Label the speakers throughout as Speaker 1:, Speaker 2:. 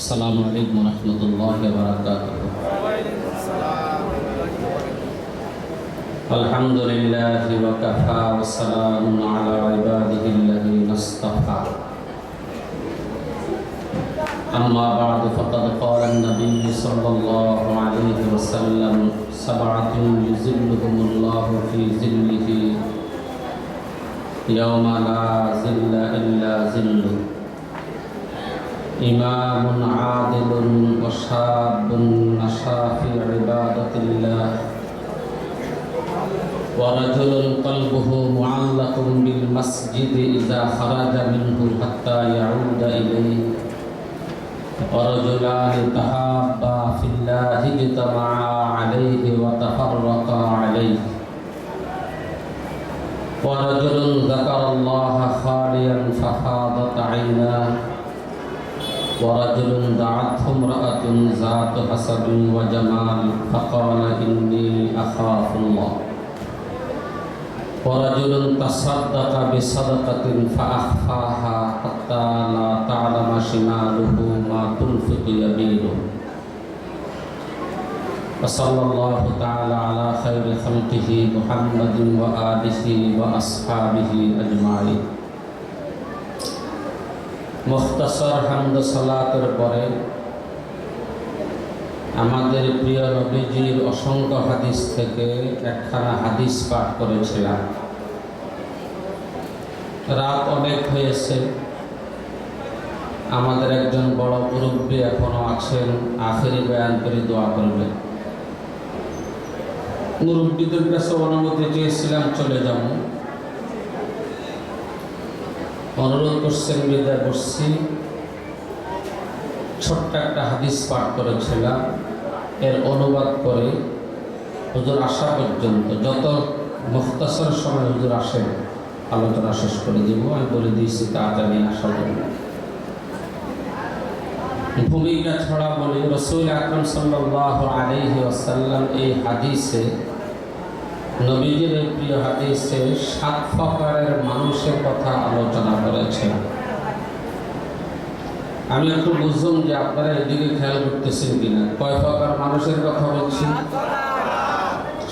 Speaker 1: السلام عليكم ورحمة الله وبركاته. الحمد لله وكفى والسلام على عباده الذين اصطفى. أما بعد فقد قال النبي صلى الله عليه وسلم سبعة يذلهم الله في ظله يوم لا ظل إلا ظله إمام عادل وشاب نشا في عبادة الله. ورجل قلبه معلق بالمسجد إذا خرج منه حتى يعود إليه. ورجلان تحابا في الله اجتمعا عليه وتفرقا عليه. ورجل ذكر الله خاليا ففاضت عيناه. ورجل دعته امرأة ذات حسب وجمال فقال إني أخاف الله. ورجل تصدق بصدقة فأخفاها حتى لا تعلم شماله ما تنفق يمينه. وصلى الله تعالى على خير خلقه محمد وآله وأصحابه أجمعين. মুখতাসর হামদ সালাতের পরে আমাদের প্রিয় নবীজির অসংখ্য হাদিস থেকে একখানা হাদিস পাঠ করেছিলাম। রাত অনেক হয়েছে। আমাদের একজন বড় মুরব্বী এখনও আছেন, আখেরি বয়ান করে দোয়া করবেন। মুরব্বীদের কাছে অনুমতি চেয়েছিলাম, চলে যাব। অনুরোধ করছেন বিদায় করছি ছোট্ট একটা হাদিস পাঠ করেছিলাম। এর অনুবাদ করে হুজুর আসা পর্যন্ত যত মুখতাসর সময় হুজুর আসেন, আলোচনা শেষ করে দিব। আমি বলে দিয়েছি, তাড়াতাড়ি আসার জন্য ভূমিকা ছড়া বলে রসুল আকরম সাল্লাহ আলহি আসাল্লাম এই হাদিসে নবীজির এই প্রিয় হাদিসে সাত প্রকারের মানুষের কথা আলোচনা করেছেন। আমি একটু বুঝলাম যে আপনারা এদিকে খেয়াল করতেছেন কিনা। কয় প্রকার মানুষের কথা বলছি?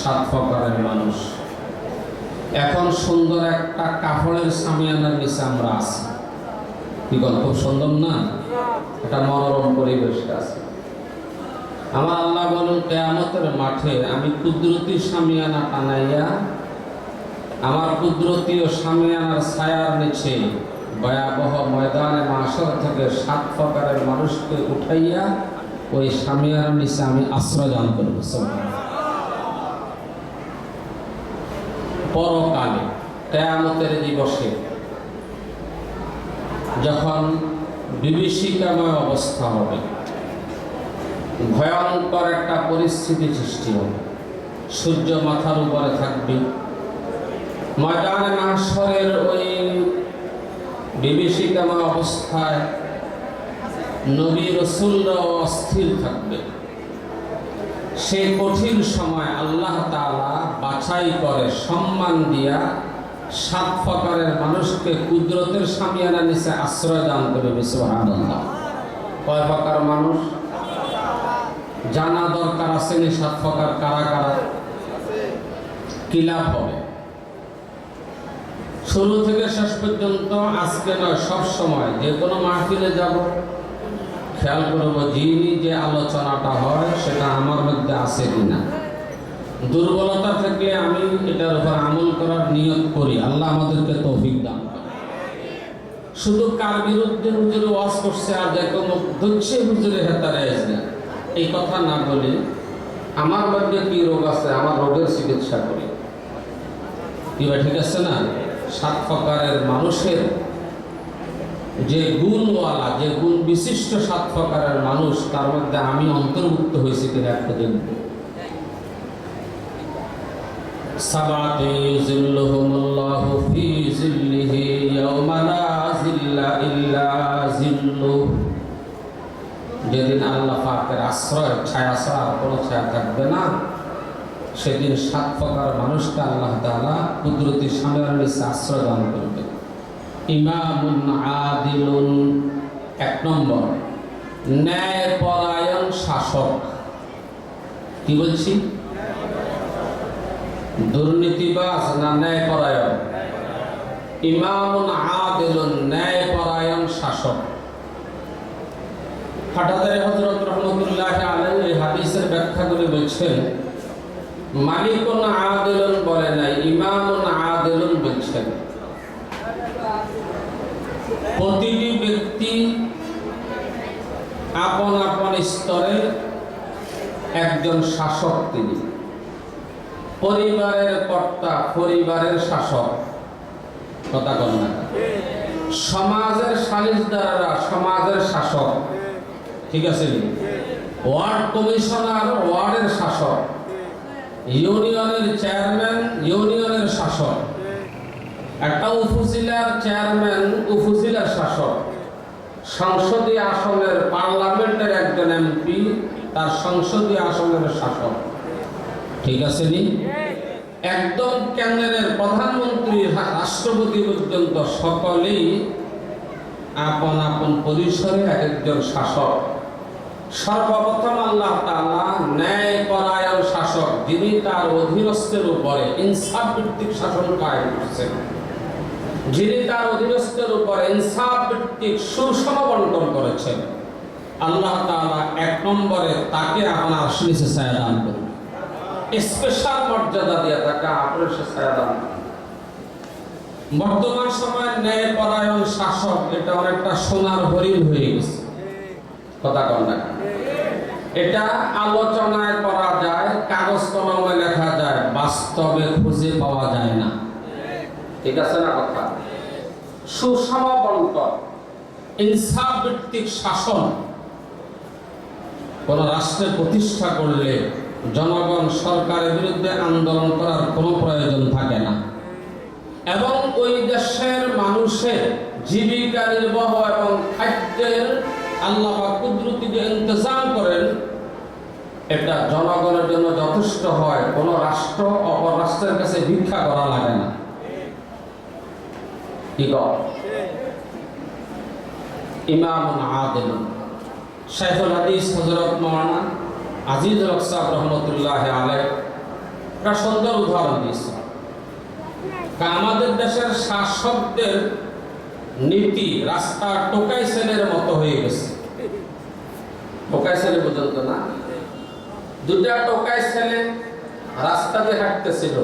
Speaker 1: সাত প্রকারের মানুষ। এখন সুন্দর একটা কাপড়ের সামিয়ানার নিচে আমরা আছি। কি গল্প সুন্দর না? একটা মনোরম পরিবেশ আছে। আমার আল্লাহ বলুন, কেয়ামতের মাঠে আমি কুদরতি সামিয়ানা টানাইয়া আমার কুদরতি ও সামিয়ানার ছায়ার নিচে ভয়াবহ ময়দানে মাসর থেকে সাত প্রকারের মানুষকে উঠাইয়া ওই সামিয়ানার নিচে আমি আশ্রয় দান করব। পরকালে, কেয়ামতের দিবসে যখন বিভীষিকাময় অবস্থা হবে ভয়ঙ্কর একটা পরিস্থিতি সৃষ্টি হবে সূর্য মাথার উপরে থাকবে। ময়দানে মাসরের ওই বিভীষিকাময় অবস্থায় নবী রসুলরাও অস্থির থাকবে। সেই কঠিন সময় আল্লাহ তালা বাছাই করে সম্মান দিয়া সাত প্রকারের মানুষকে কুদরতের সামিয়ানা নিচে আশ্রয় দান করে বিশ্বহান্লাহ কয় প্রকার মানুষ? জানা দরকার আছে নি সাত প্রকার কারা কারা কি লাভ হবে? শুরু থেকে শেষ পর্যন্ত আজকে নয়, সব সময় যে কোনো মাহফিলে যাব। খেয়াল করব যিনি যে আলোচনাটা হয় সেটা আমার মধ্যে আছে কিনা। দুর্বলতা থেকে আমি এটার উপর আমল করার নিয়ত করি। আল্লাহ আমাদেরকে তৌফিক দান শুধু কার বিরুদ্ধে হুজুরে ওয়াজ করছে আর দেখো মুখ হুজুরে হেতারে আসবে। এই কথা না বলে, আমার মধ্যে কি রোগ আছে, আমার রোগের চিকিৎসা করি। কি ভাই, ঠিক আছে না? সাত প্রকারের মানুষের যে গুণওয়ালা, যে গুণ বিশিষ্ট সাত প্রকারের মানুষ, তার মধ্যে আমি অন্তর্ভুক্ত হয়েছি কিনা একটা জিল্লা ইল্লা জিল্লুহ। যেদিন আল্লাহ পাকের আশ্রয় ছায়া ছাড়া কোনো ছায়া থাকবে না, সেদিন সাত প্রকার মানুষকে আল্লাহ তাআলা কুদরতি সামনের নিচে আশ্রয় দান করবে। ইমামুন আদিলুন, এক নম্বর। ন্যায়পরায়ণ শাসক। কি বলছি? দুর্নীতিবাজ না ন্যায়পরায়ণ? ইমামুন আদিলুন, ন্যায়পরায়ণ শাসক। ব্যাখ্যা করে বলছেন বলে নাই বলছেন। প্রতিটি ব্যক্তি আপন আপন স্তরে একজন শাসক তিনি। পরিবারের কর্তা, পরিবারের শাসক, কথা কন না। সমাজের সালিশদাররা সমাজের শাসক। ঠিক আছে? ওয়ার্ড কমিশনার, ওয়ার্ডের শাসক। ইউনিয়নের চেয়ারম্যান, ইউনিয়নের শাসক। একটা উপজেলার চেয়ারম্যান, উপজেলার শাসক। সংসদীয় আসনের পার্লামেন্টের একজন এমপি, তার সংসদীয় আসনের শাসক। ঠিক আছে নি? একদম কেন্দ্রের প্রধানমন্ত্রী রাষ্ট্রপতি পর্যন্ত সকলেই আপন আপন পরিসরে এক একজন শাসক। সর্বপ্রথম আল্লাহ তাআলা ন্যায় পরায়ণ শাসক, যিনি তার অধীনস্থের উপরে ইনসাফ ভিত্তিক শাসন কায়েম করছেন। যিনি তার অধীনস্থের উপরে ইনসাফ ভিত্তিক সুষম বন্টন করেছেন। আল্লাহ তাআলা এক নম্বরে তাকে আপনার আশিসে ছায়া দান করুন। স্পেশাল মর্যাদা দিয়ে তাকে আপনার ছায়া দান বর্তমান সময়ের ন্যায় পরায়ণ শাসক, এটা অনেকটা সোনার হরিণ হয়ে গেছে। কথা কম না। এটা আলোচনায় করা যায়, কাগজ কলমে লেখা যায়, বাস্তবে খুঁজে পাওয়া যায় না। ঠিক আছে না কথা? সুষম বন্টন শাসন কোন রাষ্ট্রে প্রতিষ্ঠা করলে জনগণ সরকারের বিরুদ্ধে আন্দোলন করার কোনো প্রয়োজন থাকে না। এবং ওই দেশের মানুষের জীবিকা নির্বাহ এবং খাদ্যের আল্লাহ কুদরতি যে ইন্তজাম করেন, এটা জনগণের জন্য যথেষ্ট হয়। কোন রাষ্ট্র অপর রাষ্ট্রের কাছে ভিক্ষা করা লাগে না। কি ইমাম আদিল শাইখুল হাদিস হজরত মৌলানা আজিজ রকসাব রহমতুল্লাহ আলাই একটা সুন্দর উদাহরণ দিয়েছে। আমাদের দেশের শাসকদের নীতি, রাস্তা টোকাই সেলের মতো হয়ে গেছে। টোকাই ছেলে পর্যন্ত না? দুটা টোকাই ছেলে রাস্তা দিয়ে হাঁটতেছিল।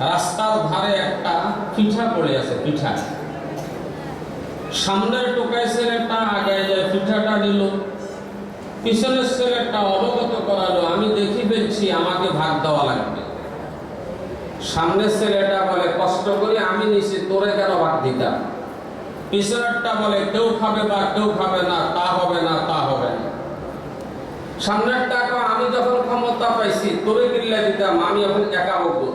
Speaker 1: রাস্তার ধারে একটা পিঠা পড়ে আছে, পিঠা। সামনের টোকাই ছেলেটা আগে যায়, পিঠাটা নিল। পিছনের ছেলেটা অবগত করালো, আমি দেখি ফেলছি, আমাকে ভাগ দেওয়া লাগবে। সামনের ছেলেটা বলে, কষ্ট করে আমি নিছি, তোরে কেন ভাগ দিতাম? পিছনেরটা বলে কেউ খাবে বা কেউ খাবে না তা হবে না তা হবে না। সামনেরটা কয়, আমি যখন ক্ষমতা পাইছি তোরে কিল্লা দিতাম আমি এখন একা বকবো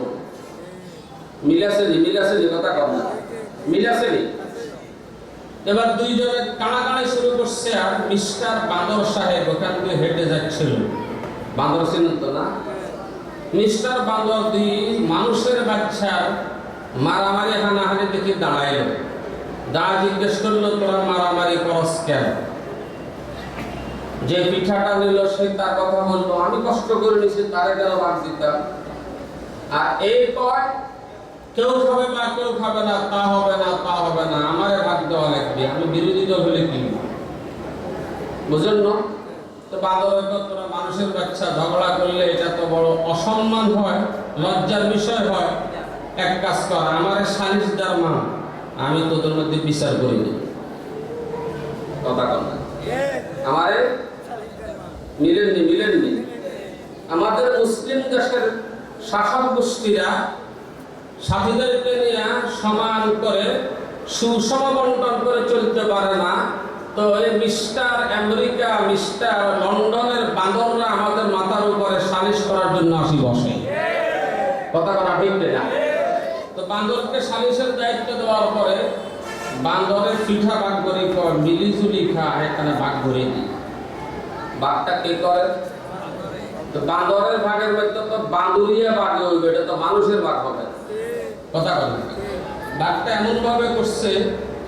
Speaker 1: মিলাসেনি মিলাসেনি কথা কম না। মিলাসেনি এবার দুইজনে কানাকানি শুরু করছে আর মিস্টার বান্দর সাহেব ওখান দিয়ে হেঁটে যাচ্ছিল। বান্দর ছিলেন তো না? মিস্টার বান্দর দুই মানুষের বাচ্চার মারামারি হানাহানি দেখে দাঁড়াইল। দা জিজ্ঞেস করল, তোরা মারামারি করস কেন? যে পিঠাটা নিল, সে তার কথা বলল, আমি কষ্ট করে নিছি, তারে কেন ভাগ দিতাম? আর এই কয়, কেউ খাবে না, কেউ খাবে না, তা হবে না, তা হবে না, আমারে ভাগ দেওয়া লাগবে, আমি বিরোধী দল হলে কি বুঝলেন না? তো বাদরের তোরা মানুষের বাচ্চা, ঝগড়া করলে এটা তো বড় অসম্মান হয়, লজ্জার বিষয় হয়। এক কাজ কর, আমার সালিশদার মা আমি তোদের মধ্যে বিচার করি না। কথা না। আমারে মিলেননি মিলেননি। আমাদের মুসলিম দেশের শাসক গোষ্ঠীরা সাথীদেরকে নিয়ে সমান করে সুষম বন্টন করে চলতে পারে না। তো এই মিস্টার আমেরিকা, মিস্টার লন্ডনের বাঁদররা আমাদের মাথার উপরে সালিশ করার জন্য আসি বসে। কথা কথা ঠিক না বান্দরকে সালিশের দায়িত্ব দেওয়ার পরে বান্দরের পিঠা ভাগ করে মিলিজুলি খা এখানে ভাগ করে দিই। ভাগটা কে করে? তো বান্দরের ভাগের মধ্যে তো বান্দুরিয়া ভাগ হইবে, এটা তো মানুষের ভাগ হবে। কথা বলেন। ভাগটা এমন ভাবে করছে,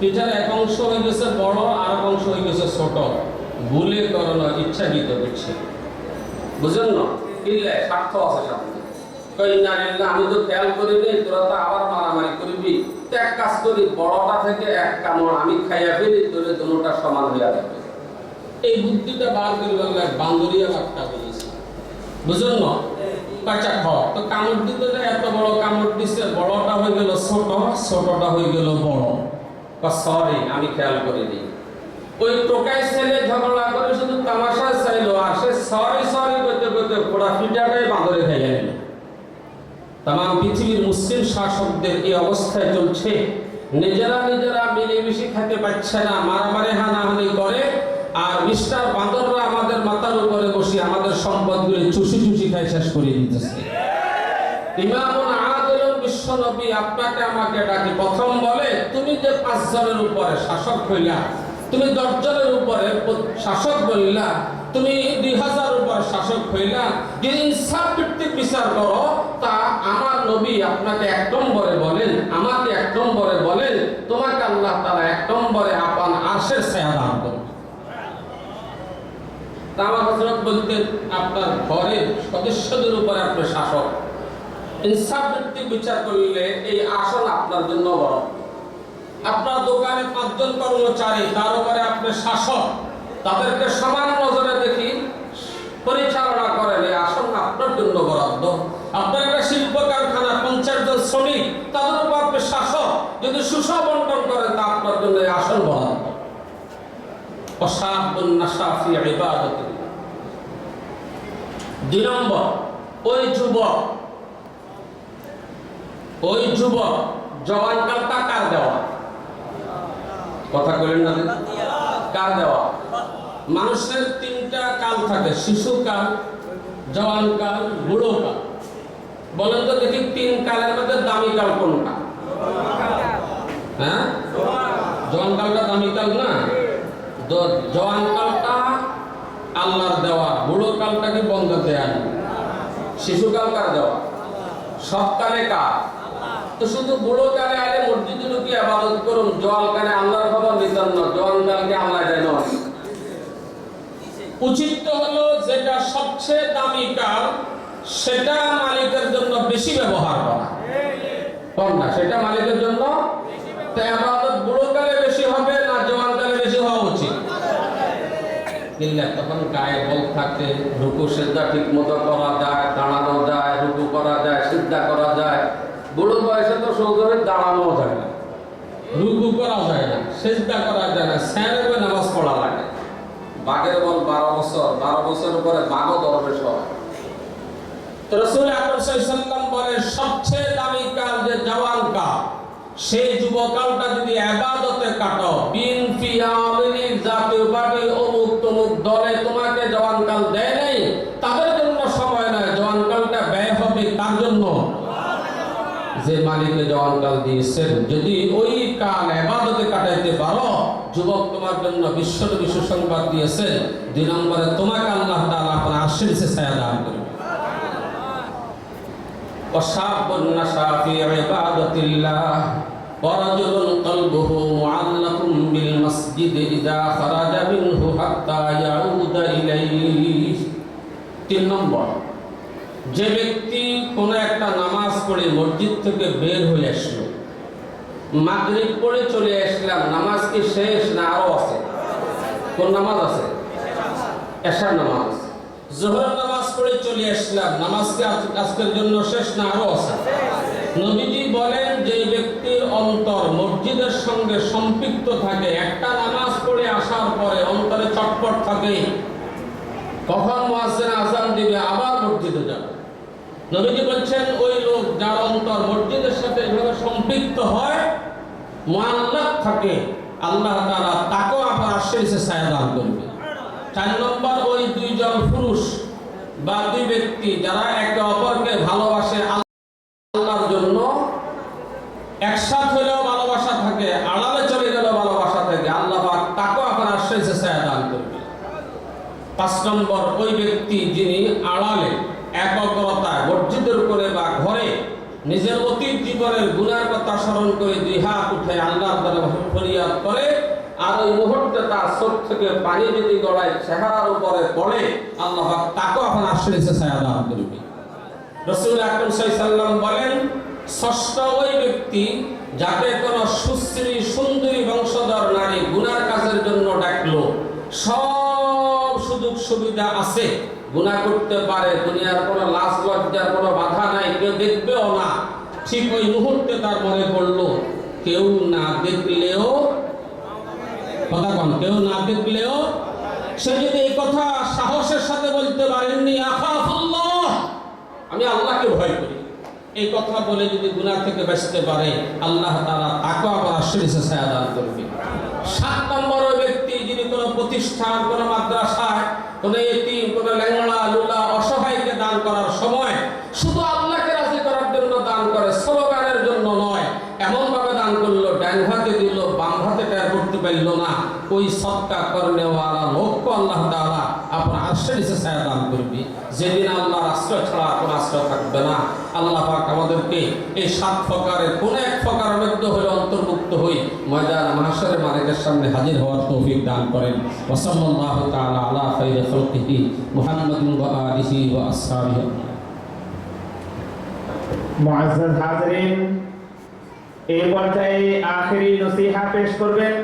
Speaker 1: পিঠার এক অংশ হয়ে গেছে বড় আর এক অংশ হয়ে গেছে ছোট। ভুলে করানো ইচ্ছাকৃত করছে। বুঝলেন না? কিনলে স্বার্থ আছে সাথে আমি তো খেয়াল করিনি তোরা তো আবার মারামারি এক কাজ করি, বড়টা থেকে এক কামড় আমি খাইয়া ফেলি, তোরে দুটোটা সমান হইয়া যাবে। এই বুদ্ধিটা বার করি বান্দরিয়া বলেছি। বুঝলেন না? কাঁচা খাওয়া তো কামড় দিতে এত বড় কামড় দিছে, বড়টা হয়ে গেল ছোট, ছোটটা হয়ে গেল বড়। বা সরি, আমি খেয়াল করিনি। ওই টোকাই ছেলে ঝগড়া করে শুধু তামাশা চাইলো, আর সে সরি সরি করতে করতে পোড়া ফিটাটাই নিল তাম পৃথিবীর মুসলিম শাসকদের এই অবস্থায় চলছে। নিজেরা নিজেরা মিলেমিশে খেতে পারছে না, মারামারি হানাহানি করে, আর মিস্টার বাঁদররা আমাদের মাথার উপরে বসে আমাদের সম্পদগুলি চুষি চুষি খাই শেষ করে দিতেছে। ইমামুন আদিলুল বিশ্বনবী আপনাকে আমাকে ডাকি, প্রথম বলে, তুমি যে পাঁচজনের উপরে শাসক হইলা তুমি দশজনের উপরে শাসক বললা, তুমি দুই হাজার উপর শাসক হইলা, যদি ইনসাফ ভিত্তিক বিচার করো, তা আমার নবী আপনাকে এক নম্বরে বলেন, আমাকে এক নম্বরে বলেন, তোমাকে আল্লাহ তারা এক নম্বরে আপান আরশের ছায়া দান করবে আমার হজরত বলতেন, আপনার ঘরের সদস্যদের উপরে আপনি শাসক। ইনসাফ ভিত্তিক বিচার করলে এই আসন আপনার জন্য বড়। আপনার দোকানে পাঁচজন কর্মচারী, তার উপরে আপনি শাসক, তাদেরকে সমান নজরে দেখি পরিচালনা করেন। এই আসন আপনার জন্য বরাদ্দ। আপনার একটা শিল্প কারখানা, পঞ্চাশ জন শ্রমিক, তাদের উপর আপনি শাসক। যদি সুষম বন্টন করেন, তা আপনার জন্য এই আসন বরাদ্দ। দুই নম্বর, ওই যুবক ওই যুবক জওয়ানকালটা কার দেওয়া? কথা বলেন না? কার দেওয়া? মানুষের তিনটা কাল থাকে শিশুকাল জওয়ানকাল বুড়োকাল বলেন তো দেখি তিন কালের মধ্যে দামি কাল কোনটা? হ্যাঁ? জওয়ান কালটা দামি কাল না? দ- জওয়ানকালটা আল্লাহর দেওয়া, বুড়ো কালটা কি বন্ধ দেয়া শিশুকাল কার দেওয়া? সবকালে কার? তো শুধু বুড়ো কালে আলে মসজিদে ঢুকি আবাদত করুন, জল কালে আল্লাহর খবর নিতাম না, জল কালকে আল্লাহ দেয় নয়। উচিত হলো যেটা সবচেয়ে দামি কাল সেটা মালিকের জন্য বেশি ব্যবহার করা। কোনটা সেটা মালিকের জন্য? তো আবাদত বুড়ো কালে বেশি হবে না জওয়ান কালে বেশি হওয়া উচিত? কিনলে তখন গায়ে বল থাকে, রুকু সিদ্ধা ঠিক মতো করা যায়, দাঁড়ানো যায়, রুকু করা যায়, সিদ্ধা করা যায়। বুড়ো বয়সে তো সৌধরে দাঁড়ানো যায় না। রুকু করা যায় না, সেজদা করা যায় না স্যারবে নামাজ পড়া লাগে। বাঘের বল বারো বছর বারো বছর পরে বাঘও দরবেশ হয়। তো রসুল আকরম বলে সবচেয়ে দামি কাল যে জওয়ান কাল, সেই যুবকালটা যদি আবাদতে কাটো, বিন ফি আমিরি জাতীয় পার্টি অমুক তমুক দলে তোমাকে জওয়ান কাল দেয় নাই তাদের জন্য সময় নয় জওয়ান কালটা ব্যয় হবে তার জন্য যে মালিকে জওয়ান কাল দিয়েছেন যদি ওই কাল আবাদতে কাটাইতে পারো যুবক তোমার জন্য বিশ্ব বিশ্ব সংবাদ দিয়েছেন দুই নম্বরে তোমাকে আল্লাহ তাআলা আপনার আশীর্বাদে ছায়া দান করবে وشاب نشا في عبادة الله ورجل قلبه معلق بالمسجد إذا خرج منه حتى يعود إليه তিন নম্বর যে ব্যক্তি কোনো একটা নামাজ পড়ে মসজিদ থেকে বের হয়ে আসলো। মাগরিব পড়ে চলে আসলাম, নামাজ কি শেষ না আরও আছে? কোন নামাজ আছে? এশার নামাজ। জোহর নামাজ পড়ে চলে আসলাম, নামাজ কি আজকের জন্য শেষ না আরও আছে? নবীজি বলেন যে ব্যক্তির অন্তর মসজিদের সঙ্গে সম্পৃক্ত থাকে, একটা নামাজ পড়ে আসার পরে অন্তরে চটপট থাকে। কখন মুয়াজ্জিন আজান দিবে? আবার নবীজি বলছেন, ওই লোক যার অন্তর মসজিদের সাথে এভাবে সম্পৃক্ত হয়, মুআল্লাক থাকে আল্লাহ তাআলা তাকেও আবার আশীর্বাদে ছায়া দান করবে। চার নম্বর, ওই দুইজন পুরুষ বা দুই ব্যক্তি যারা একে অপরকে ভালোবাসে আল্লাহর জন্য, একসাথ হলেও ভালোবাসা থাকে, আড়ালে চলে গেলেও ভালোবাসা থাকে, আল্লাহ তাকেও আপনার আশ্রয় ছায়া দান করবে। পাঁচ নম্বর, ওই ব্যক্তি যিনি আড়ালে একগ্রতায় মসজিদের উপরে বা ঘরে নিজের অতীত জীবনের গুণার কথা স্মরণ করে দুই হাত উঠে আল্লাহর দ্বারা ফরিয়াদ করে। আর ওই মুহূর্তে তার চোখ থেকে পানি যদি গড়ায় চেহারার উপরে পড়ে, আল্লাহ তাকেও এখন আশ্রয়েছে রসুল আকরম সাল্লাম বলেন, ষষ্ঠ ওই ব্যক্তি যাকে কোন সুশ্রী, সুন্দরী বংশধর, নারী গুনার কাজের জন্য ডাকলো, সব সুযোগ সুবিধা আছে। গুনাহ করতে পারে, দুনিয়ার কোনো লাজ লজ্জার কোনো বাধা নাই, কেউ দেখবেও না। ঠিক ওই মুহূর্তে তার মনে পড়ল কেউ না দেখলেও কথা কন, কেউ না দেখলেও সে যদি এই কথা সাহসের সাথে বলতে পারেননি আমি আল্লাহকে ভয় করি। এই কথা বলে যদি গুনাহ থেকে বাঁচতে পারে, আল্লাহ তাআলা তাকে আবার আশ্রয় ছায়া দান করবে। সাত নম্বর ব্যক্তি যিনি কোনো প্রতিষ্ঠান, কোনো মাদ্রাসায়, কোনো এতিম, কোনো ল্যাংড়া, লুলা অসহায়কে দান করার সময় শুধু আল্লাহকে রাজি করার জন্য দান করে স্লোগানের জন্য নয় এমন ভাবে দান করল ডান হাতে দিল বাম হাতে টের করতে পারল না ওই সৎকা করনেওয়ালা লোককে আল্লাহ তাআলা আপনার আশ্রয় নিচে ছায়া করবে। যেদিন আল্লাহর আশ্রয় ছাড়া কোনো আশ্রয় থাকবে না। আল্লাহ পাক আমাদেরকে এই সাত ফকারের কোন এক ফকারের মধ্যে হয়ে অন্তর্ভুক্ত হই ময়দান মাহাশরের মালিকের সামনে হাজির হওয়ার তৌফিক দান করেন। ওয়াসাল্লাল্লাহু তাআলা আলা খাইরি খালকিহি মুহাম্মাদিন ওয়া আলিহি ওয়া আসহাবিহি
Speaker 2: মুআজ্জাজ হাজরিন, এই পর্যায়ে আখেরি নসিহা পেশ করবেন।